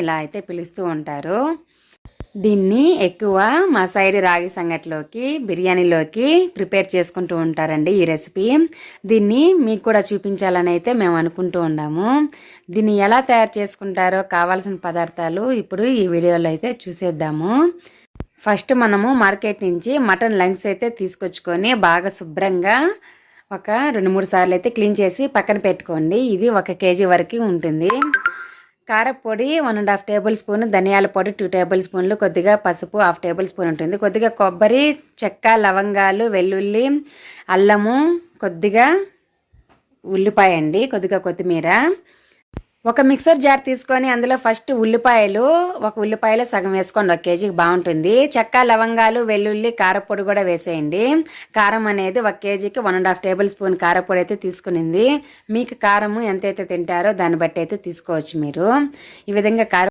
ఇలా అయితే పిలుస్తూ ఉంటారు. దీన్ని ఎక్కువ మా సైడ్ రాగి సంగటిలోకి బిర్యానీలోకి ప్రిపేర్ చేసుకుంటూ ఉంటారండి ఈ రెసిపీ. దీన్ని మీకు కూడా చూపించాలని అయితే మేము అనుకుంటూ ఉన్నాము. దీన్ని ఎలా తయారు చేసుకుంటారో కావాల్సిన పదార్థాలు ఇప్పుడు ఈ వీడియోలో అయితే చూసేద్దాము. ఫస్ట్ మనము మార్కెట్ నుంచి మటన్ లంగ్స్ అయితే తీసుకొచ్చుకొని బాగా శుభ్రంగా ఒక రెండు మూడు సార్లు అయితే క్లీన్ చేసి పక్కన పెట్టుకోండి. ఇది ఒక కేజీ వరకు ఉంటుంది. కారపొడి one and half tablespoon ధనియాల పొడి టూ టేబుల్ స్పూన్లు కొద్దిగా పసుపు హాఫ్ టేబుల్ స్పూన్ ఉంటుంది. కొద్దిగా కొబ్బరి చెక్క లవంగాలు వెల్లుల్లి అల్లము కొద్దిగా ఉల్లిపాయ అండి కొద్దిగా కొత్తిమీర. ఒక మిక్సర్ జార్ తీసుకొని అందులో ఫస్ట్ ఉల్లిపాయలు ఒక ఉల్లిపాయలు సగం వేసుకోండి ఒక కేజీకి బాగుంటుంది. చెక్క లవంగాలు వెల్లుల్లి కారపొడి కూడా వేసేయండి. కారం అనేది ఒక కేజీకి one and half tablespoon కారపొడి అయితే తీసుకునింది. మీకు కారము ఎంతైతే తింటారో దాన్ని బట్టి అయితే తీసుకోవచ్చు మీరు. ఈ విధంగా కారం